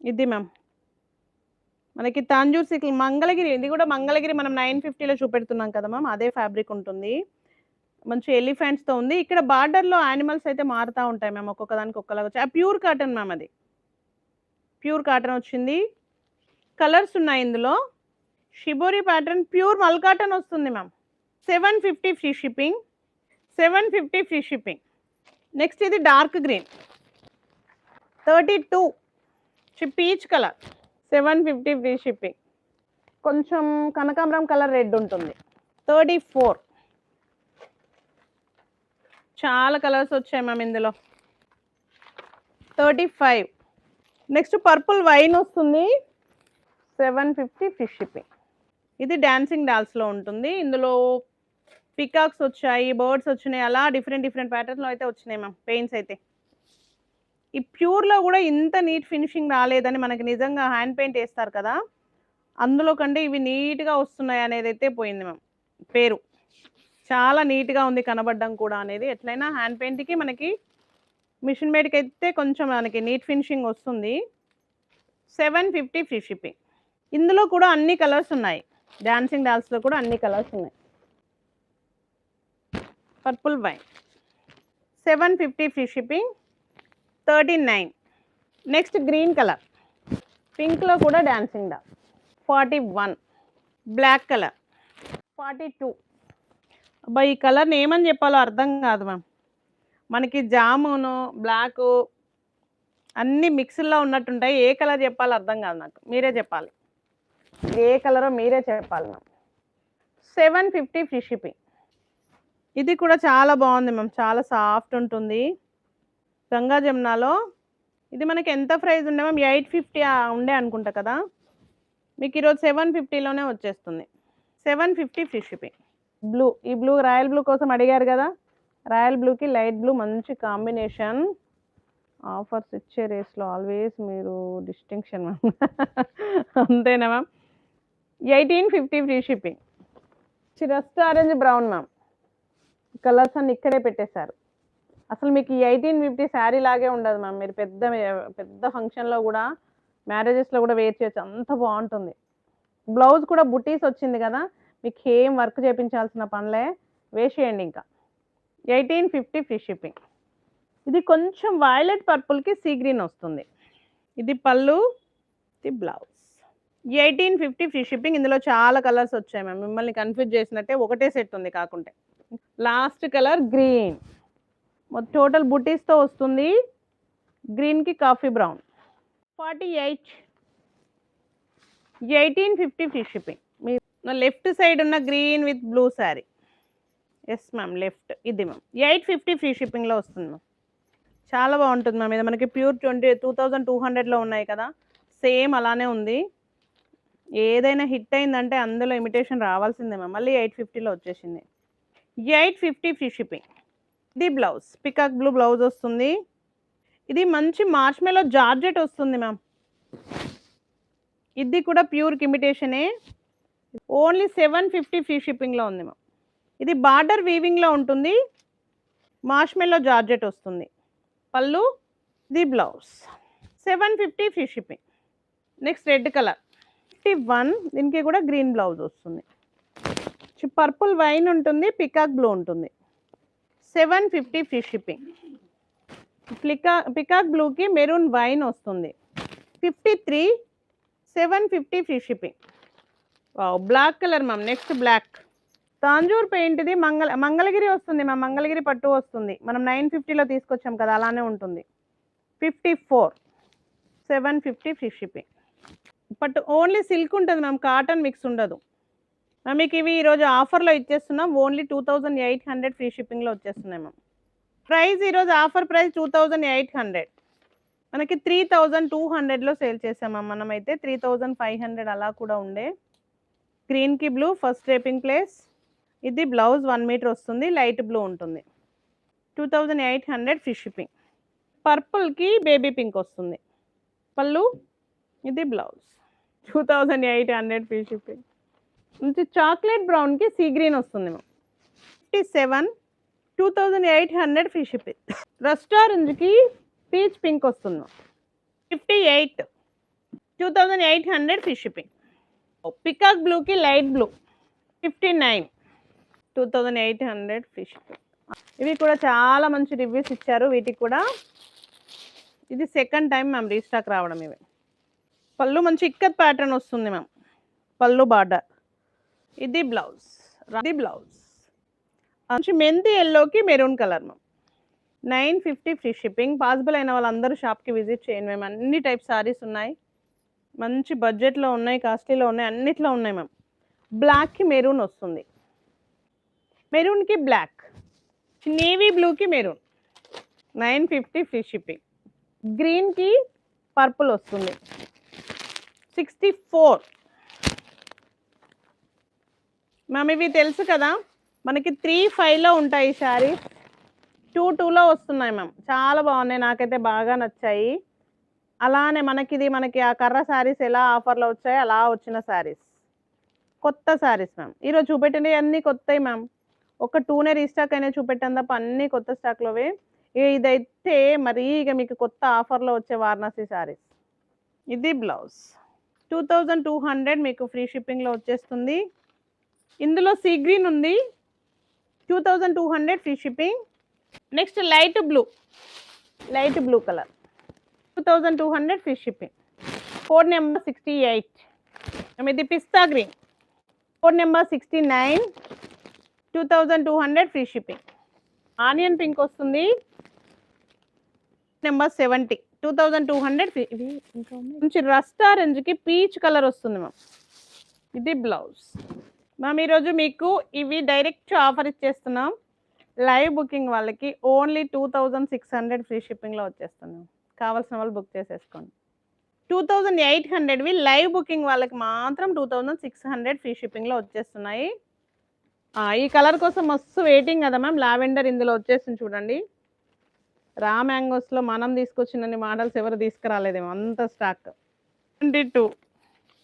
ఇది మ్యామ్. మనకి తాంజూర్ సిల్క్ మంగళగిరి ఇది కూడా మంగళగిరి మనం నైన్ ఫిఫ్టీలో చూపెడుతున్నాం కదా మ్యామ్ అదే ఫ్యాబ్రిక్ ఉంటుంది. మంచి ఎలిఫెంట్స్తో ఉంది. ఇక్కడ బార్డర్లో యానిమల్స్ అయితే మారుతూ ఉంటాయి మ్యామ్ ఒక్కొక్క దానికి ఒక్కలాగా వచ్చి. ఆ ప్యూర్ కాటన్ మ్యామ్ అది. ప్యూర్ కాటన్ వచ్చింది. కలర్స్ ఉన్నాయి ఇందులో. షిబోరి ప్యాటర్న్ ప్యూర్ మల్ కాటన్ వస్తుంది ma'am. Seven fifty free shipping seven fifty free shipping next ఇది dark green thirty two peach colour seven fifty free shipping కొంచెం కనకాంబరం కలర్ రెడ్ ఉంటుంది. థర్టీ ఫోర్ చాలా కలర్స్ వచ్చాయి మ్యామ్ ఇందులో. Thirty five next purple wine వస్తుంది. Seven fifty fish shipping ఇది dancing డాల్స్లో ఉంటుంది. ఇందులో పికాక్స్ వచ్చాయి బర్డ్స్ వచ్చినాయి అలా డిఫరెంట్ డిఫరెంట్ ప్యాటర్న్లో అయితే వచ్చినాయి మ్యామ్ పెయింట్స్ అయితే. ఈ ప్యూర్లో కూడా ఇంత నీట్ ఫినిషింగ్ రాలేదని మనకి నిజంగా హ్యాండ్ పెయింట్ వేస్తారు కదా అందులో కంటే ఇవి నీట్గా వస్తున్నాయి అనేది అయితే పోయింది మ్యామ్. పేరు. చాలా నీట్గా ఉంది కనబడడం కూడా అనేది. ఎట్లయినా హ్యాండ్ పెయింట్కి మనకి మిషన్ మేడ్కి అయితే కొంచెం మనకి నీట్ ఫినిషింగ్ వస్తుంది. Seven fifty free shipping. ఇందులో కూడా అన్ని కలర్స్ ఉన్నాయి. డాన్సింగ్ డాల్స్లో కూడా అన్ని కలర్స్ ఉన్నాయి. Purple wine. Seven fifty free shipping. Thirty nine. Next green colour పింక్లో కూడా డాన్సింగ్ డా? Forty one. Black colour forty two. అబ్బా ఈ కలర్ని ఏమని చెప్పాలో అర్థం కాదు మ్యామ్ మనకి జామును బ్లాకు అన్ని మిక్స్లో ఉన్నట్టుంటాయి. ఏ కలర్ చెప్పాలో అర్థం కాదు నాకు. మీరే చెప్పాలి. ఏ కలరో మీరే చెప్పాలి మ్యామ్ సెవెన్ ఫిఫ్టీ ఫ్రీ ఇది కూడా చాలా బాగుంది మ్యామ్ చాలా సాఫ్ట్ ఉంటుంది. గంగా జమునాలో. ఇది మనకి ఎంత ప్రైస్ ఉండే మ్యామ్? ఎయిట్ ఫిఫ్టీ ఉండే అనుకుంటా కదా. మీకు ఈరోజు సెవెన్ ఫిఫ్టీలోనే వచ్చేస్తుంది. Seven fifty free shipping. Blue ఈ బ్లూ రాయల్ బ్లూ కోసం అడిగారు కదా. రాయల్ బ్లూకి లైట్ బ్లూ మంచి కాంబినేషన్. ఆఫర్స్ ఇచ్చే రేస్లో ఆల్వేస్ మీరు డిస్టింక్షన్ మ్యామ్. అంతేనా ma'am? Eighteen fifty free shipping. Rust orange brown ma'am. Colours అన్ని ఇక్కడే పెట్టేశారు. అసలు మీకు ఈ ఎయిటీన్ ఫిఫ్టీ శారీ లాగే ఉండదు మ్యామ్. మీరు పెద్ద పెద్ద ఫంక్షన్లో కూడా మ్యారేజెస్లో కూడా వేర్ చేయొచ్చు. అంత బాగుంటుంది. బ్లౌజ్ కూడా బుటీస్ వచ్చింది కదా మీకు ఏం వర్క్ చేయించాల్సిన పనులే వేసేయండి ఇంకా. Eighteen fifty free shipping. ఇది కొంచెం వైలెట్ పర్పుల్కి సీ గ్రీన్ వస్తుంది. ఇది పళ్ళు ఇది blouse eighteen fifty free shipping ఇందులో చాలా కలర్స్ వచ్చాయి మ్యామ్. మిమ్మల్ని కన్ఫ్యూజ్ చేసినట్టే ఒకటే సెట్ ఉంది కాకుంటే. Last colour green. టోటల్ బుటీస్తో వస్తుంది. గ్రీన్కి coffee brown. Forty eight. Eighteen fifty free shipping. మీ లెఫ్ట్ సైడ్ ఉన్న green with blue sari. Yes ma'am left. ఇది మ్యామ్ ఎయిట్ ఫిఫ్టీ ఫ్రీ షిప్పింగ్లో వస్తుంది మ్యామ్ చాలా బాగుంటుంది మ్యామ్ ఇది మనకి pure twenty two thousand two హండ్రెడ్లో ఉన్నాయి కదా. సేమ్ అలానే ఉంది. ఏదైనా హిట్ అయిందంటే అందులో ఇమిటేషన్ రావాల్సిందే మ్యామ్ మళ్ళీ ఎయిట్ ఫిఫ్టీలో వచ్చేసింది. Eight fifty free shipping. The blouse. Peacock blue blouse వస్తుంది. ఇది మంచి మార్ష్మెలో జార్జెట్ వస్తుంది మ్యామ్ ఇది కూడా ప్యూర్ ఇమిటేషనే ఓన్లీ సెవెన్ ఫిఫ్టీ ఫ్రీ షిప్పింగ్లో ఉంది మ్యామ్ ఇది బార్డర్ వీవింగ్లో ఉంటుంది. మార్ష్మెల్లో జార్జెట్ వస్తుంది. పళ్ళు the blouse. Seven fifty free shipping next red colour fifty one దీనికి కూడా గ్రీన్ బ్లౌజ్ వస్తుంది. పర్పుల్ వైన్ ఉంటుంది పికాక్ బ్లూ ఉంటుంది. Seven fifty free shipping. ప్లికా peacock బ్లూకి మెరూన్ వైన్ వస్తుంది. Fifty three seven fifty free shipping. Black colour ma'am next black. Tanjore పెయింట్ది మంగళ మంగళగిరి వస్తుంది మా మంగళగిరి పట్టు వస్తుంది. మనం నైన్ ఫిఫ్టీలో తీసుకొచ్చాం కదా అలానే ఉంటుంది. Fifty four seven fifty free shipping. పట్టు ఓన్లీ సిల్క్ ఉంటుంది మ్యామ్ కాటన్ మిక్స్ ఉండదు. మీకు ఇవి ఈరోజు ఆఫర్లో ఇచ్చేస్తున్నాం. Only two thousand eight hundred free షిప్పింగ్లో వచ్చేస్తున్నాయి మ్యామ్. ప్రైస్ ఈరోజు offer price two thousand eight hundred. మనకి త్రీ థౌజండ్ టూ హండ్రెడ్లో సేల్ చేసామా మనమైతే. త్రీ థౌజండ్ ఫైవ్ హండ్రెడ్ అలా కూడా ఉండే. గ్రీన్కి బ్లూ ఫస్ట్ రేపింగ్ ప్లేస్. ఇది బ్లౌజ్ వన్ మీటర్ వస్తుంది. లైట్ బ్లూ ఉంటుంది. Two thousand eight hundred free shipping. పర్పుల్కి baby pink వస్తుంది. పళ్ళు ఇది blouse. Two thousand eight hundred free shipping. మంచి చాక్లెట్ బ్రౌన్కి సీ గ్రీన్ వస్తుంది ma'am fifty seven two thousand eight hundred fish shipping రెస్టారెంట్కి peach pink వస్తుంది fifty eight two thousand eight hundred fish shipping peacock బ్లూకి light blue fifty nine two thousand eight hundred fish shipping ఇవి కూడా చాలా మంచి reviews ఇచ్చారు. వీటికి కూడా ఇది సెకండ్ టైం మ్యామ్ రీస్టాక్ రావడం ఇవి. పళ్ళు మంచి ఇక్కత్ ప్యాటర్న్ వస్తుంది మ్యామ్ పళ్ళు బార్డర్. ఇది బ్లౌజ్. ఇది బ్లౌజ్. మంచి మెంతి ఎల్లోకి maroon colour ma'am nine fifty free shipping. Possible అయిన వాళ్ళందరూ షాప్కి విజిట్ చేయండి మేము అన్ని టైప్ శారీస్ ఉన్నాయి. మంచి బడ్జెట్లో ఉన్నాయి కాస్ట్లీలో ఉన్నాయి అన్నిట్లో ఉన్నాయి మ్యామ్. బ్లాక్కి మెరూన్ వస్తుంది. మెరూన్కి బ్లాక్. నేవీ బ్లూకి maroon. Nine fifty free shipping. గ్రీన్కి పర్పుల్ వస్తుంది. Sixty four. మ్యామ్ ఇవి తెలుసు కదా? మనకి త్రీ ఫైవ్లో ఉంటాయి శారీస్ టూ టూలో వస్తున్నాయి మ్యామ్ చాలా బాగున్నాయి నాకైతే బాగా నచ్చాయి. అలానే మనకి ఇది మనకి ఆ కర్ర శారీస్ ఎలా ఆఫర్లో వచ్చాయో అలా వచ్చిన శారీస్. కొత్త శారీస్ మ్యామ్ ఈరోజు చూపెట్టినవి అన్నీ కొత్తవి మ్యామ్ ఒక టూనే రీస్టాక్ అయినా చూపెట్టాను తప్ప అన్నీ కొత్త స్టాక్లోవే ఇదైతే మరి ఇక మీకు కొత్త ఆఫర్లో వచ్చే వారణాసి శారీస్. ఇది blouse two thousand two hundred మీకు ఫ్రీ షిప్పింగ్లో వచ్చేస్తుంది. ఇందులో సీ గ్రీన్ ఉంది. Two thousand two hundred free shipping. Next light blue. Light blue colour. Two thousand two hundred free shipping. Code number sixty eight. ఇది పిస్తా green. Code number sixty nine. Two thousand two hundred free shipping. Onion pink వస్తుంది. Number seventy. Two thousand two hundred ఇది ఇంకా మంచి rust ఆరెంజ్కి peach colour వస్తుంది ma'am. ఇది blouse. Ma'am ఈరోజు మీకు ఇవి డైరెక్ట్ ఆఫర్ ఇచ్చేస్తున్నాం. లైవ్ బుకింగ్ వాళ్ళకి only two thousand six hundred free షిప్పింగ్లో వచ్చేస్తున్నాం. కావాల్సిన వాళ్ళు బుక్ చేసేసుకోండి. టూ థౌజండ్ ఎయిట్ హండ్రెడ్వి లైవ్ బుకింగ్ వాళ్ళకి మాత్రం two thousand six hundred free షిప్పింగ్లో వచ్చేస్తున్నాయి. ఈ కలర్ కోసం మస్తు వెయిటింగ్ కదా మ్యామ్ లావెండర్ ఇందులో వచ్చేసింది చూడండి. రా మ్యాంగోస్లో మనం తీసుకొచ్చినన్ని మోడల్స్ ఎవరు తీసుకురాలేదేమో అంత stock. Twenty two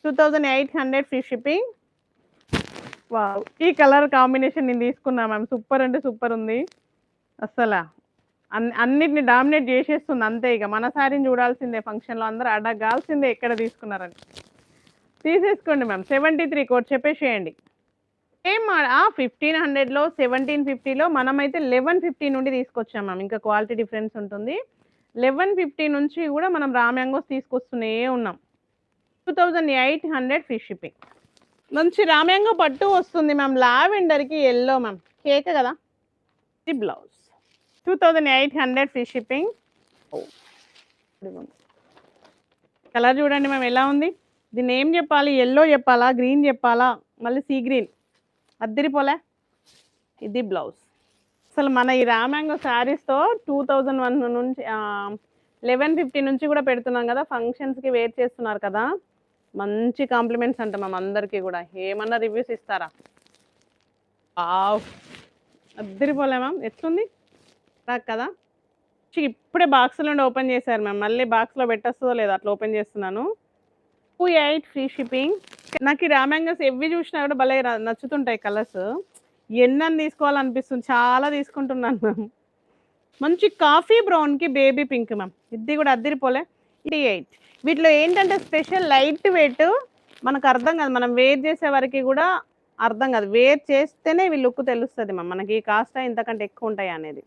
two thousand eight hundred free shipping. Wow. ఈ కలర్ కాంబినేషన్ నేను తీసుకున్నా మ్యామ్. సూపర్ అంటే సూపర్ ఉంది. అస్సలు. అన్ని అన్నిటిని డామినేట్ చేసేస్తుంది అంతే ఇక. మన సారీని చూడాల్సిందే ఫంక్షన్లో. అందరూ అడగాల్సిందే ఎక్కడ తీసుకున్నారని. తీసేసుకోండి మ్యామ్. సెవెంటీ త్రీ కోట్ చెప్పేసేయండి. ఏం ఫిఫ్టీన్ హండ్రెడ్లో సెవెంటీన్ ఫిఫ్టీలో మనమైతే లెవెన్ ఫిఫ్టీ నుండి తీసుకొచ్చాం మ్యామ్. ఇంకా క్వాలిటీ డిఫరెన్స్ ఉంటుంది. లెవెన్ ఫిఫ్టీ నుంచి కూడా మనం రామ్యాంగోస్ తీసుకొస్తూనే ఉన్నాం. Two thousand eight hundred free shipping. మంచి రామ్యాంగో పట్టు వస్తుంది మ్యామ్. లావెండర్కి ఎల్లో మ్యామ్. కేక్ కదా? ఇది blouse. Two thousand eight hundred free shipping. Colour చూడండి మ్యామ్ ఎలా ఉంది? దీన్ని ఏం చెప్పాలి? ఎల్లో చెప్పాలా? గ్రీన్ చెప్పాలా? మళ్ళీ సీ గ్రీన్ అద్దరిపోలే. ఇది బ్లౌజ్. అసలు మన ఈ రామ్యాంగో శారీస్తో టూ థౌజండ్ వన్ నుంచి లెవెన్ ఫిఫ్టీ నుంచి కూడా పెడుతున్నాం కదా? ఫంక్షన్స్కి వేర్ చేస్తున్నారు కదా? మంచి కాంప్లిమెంట్స్ అంట మ్యామ్ అందరికీ కూడా. ఏమన్నా రివ్యూస్ ఇస్తారా? అద్దరిపోలే మ్యామ్. ఎట్లుంది? రా కదా? ఛీ, ఇప్పుడే బాక్స్ నుండి ఓపెన్ చేశారు మ్యామ్. మళ్ళీ బాక్స్లో పెట్టేస్తుందో లేదో అట్లా ఓపెన్ చేస్తున్నాను. Two eight free shipping. నాకు ఈ రామ్యాంగస్ ఎవ్వి చూసినా కూడా భలే నచ్చుతుంటాయి కలర్స్. ఎన్నని తీసుకోవాలనిపిస్తుంది. చాలా తీసుకుంటున్నాను మ్యామ్. మంచి కాఫీ బ్రౌన్కి బేబీ పింక్ మ్యామ్. ఇది కూడా అద్దరిపోలే. ఇది ఎయిట్ వీటిలో ఏంటంటే స్పెషల్ లైట్ వెయిట్ మనకు అర్థం కాదు. మనం వేర్ చేసే వరకు కూడా అర్థం కాదు. వేర్ చేస్తేనే ఇవి లుక్ తెలుస్తుంది మనకి ఈ కాస్ట్ ఇంతకంటే ఎక్కువ ఉంటాయి అనేది